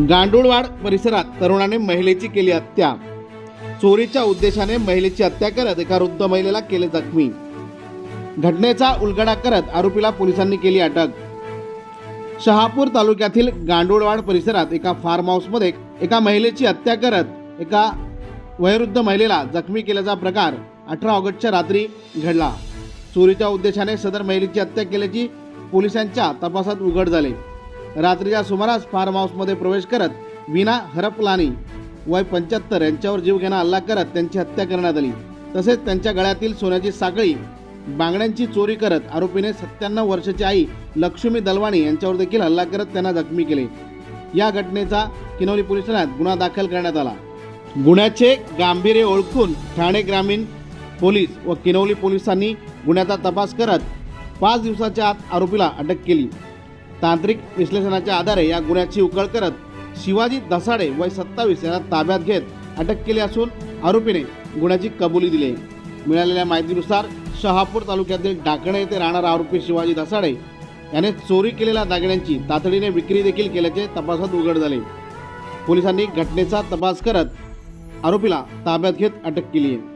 गांडूळवाड परिसरात तरुणाने महिलेची केली हत्या. चोरीच्या उद्देशाने महिलेची हत्या करत एका वृद्ध महिलेला केले जखमी. घटनेचा उलगडा करत आरोपीला पोलिसांनी केली अटक. शहापूर तालुक्यातील गांडूळवाड परिसरात एका फार्म हाऊसमध्ये एका महिलेची हत्या करत एका वयोवृद्ध महिलेला जखमी केल्याचा प्रकार अठरा ऑगस्टच्या रात्री घडला. चोरीच्या उद्देशाने सदर महिलेची हत्या केल्याची पोलिसांच्या तपासात उघड झाले. रात्रीच्या सुमारास फार्म हाऊसमध्ये प्रवेश करत विना हरपलानी वय पंच्याहत्तर यांच्यावर जीवघेणा हल्ला करत त्यांची हत्या करण्यात आली. तसेच त्यांच्या गळ्यातील सोन्याची साखळी बांगड्यांची चोरी करत आरोपीने सत्त्याण्णव वर्षाची आई लक्ष्मी दलवाणी यांच्यावर देखील हल्ला करत त्यांना जखमी केले. या घटनेचा किनवली पोलीस ठाण्यात गुन्हा दाखल करण्यात आला. गुन्ह्याचे गांभीर्य ओळखून ठाणे ग्रामीण पोलीस व किनवली पोलिसांनी गुन्ह्याचा तपास करत पाच दिवसाच्या आत आरोपीला अटक केली. तांत्रिक विश्लेषणाच्या आधारे या गुन्ह्याची उकळ करत शिवाजी दसाडे वय सत्तावीस यांना ताब्यात घेत अटक केली असून आरोपीने गुन्ह्याची कबुली दिली आहे. मिळालेल्या माहितीनुसार शहापूर तालुक्यातील डाकणे येथे राहणारा आरोपी शिवाजी दसाडे याने चोरी केलेल्या दागिन्यांची तातडीने विक्री देखील केल्याचे तपासात उघड झाले पोलिसांनी घटनेचा तपास करत आरोपीला ताब्यात घेत अटक केली आहे